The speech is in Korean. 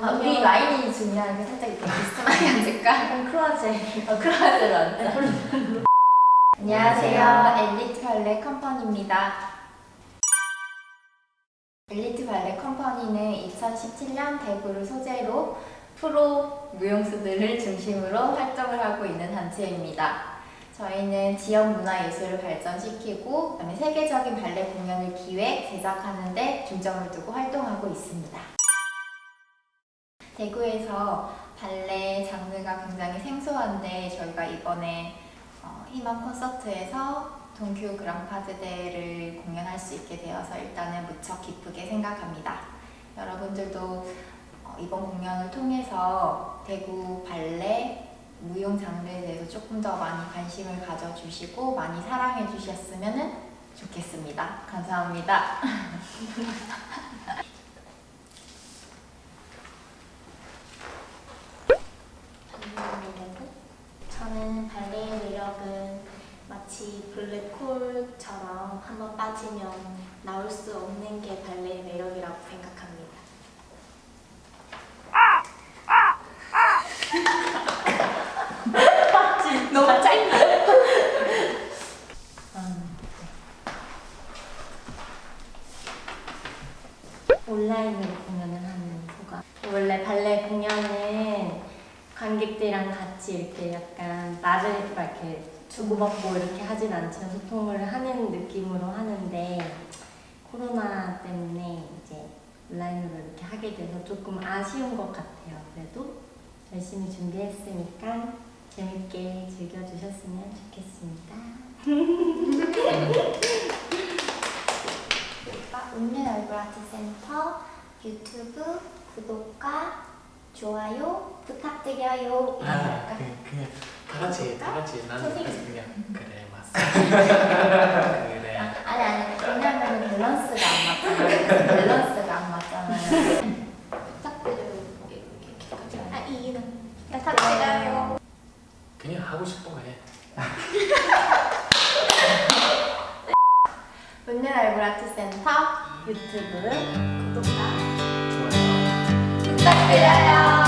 아, 우리 라인이 중요한 게 살짝 이렇게 비스듬하게 앉을까? 약간 크로아제. 어, 크로아제로 앉자. 안녕하세요. 엘리트 발레 컴퍼니입니다. 엘리트 발레 컴퍼니는 2017년 대구를 소재로 프로 무용수들을 중심으로 활동을 하고 있는 단체입니다. 저희는 지역 문화 예술을 발전시키고 그다음에 세계적인 발레 공연을 기획, 제작하는 데 중점을 두고 활동하고 있습니다. 대구에서 발레 장르가 굉장히 생소한데 저희가 이번에 어, 희망 콘서트에서 동큐 그랑파드대를 공연할 수 있게 되어서 일단은 무척 기쁘게 생각합니다. 여러분들도 어, 이번 공연을 통해서 대구 발레 무용 장르에 대해서 조금 더 많이 관심을 가져주시고 많이 사랑해 주셨으면 좋겠습니다. 감사합니다. 저는 발레의 매력은 마치 블랙홀처럼 한번 빠지면 나올 수 없는 게 발레의 매력이라고 생각합니다. 너무 짧다. 온라인으로 공연을 하는 소감. 원래 발레 공연은 관객들이랑 같이 이렇게 약간 막 이렇게 주고받고 이렇게 하진 않지만 소통을 하는 느낌으로 하는데 코로나 때문에 이제 온라인으로 이렇게 하게 돼서 조금 아쉬운 것 같아요. 그래도 열심히 준비했으니까 재밌게 즐겨주셨으면 좋겠습니다. 웃는 얼굴 아트 센터 유튜브 구독과 좋아요 부탁드려요. 아, 그냥, 그냥 다 같이 다 같이 나는 선생님. 그냥 그래 맞어. 그래. 아니 아니 왜냐면 밸런스가 안 맞잖아요. 밸런스가 안 맞잖아요. 부탁드려요. 이렇게 네. 아 이는 부탁드려요. 그냥 하고 싶은 거 해. 얼굴 아트 센터 유튜브 구독과 좋아요. 부탁드려요.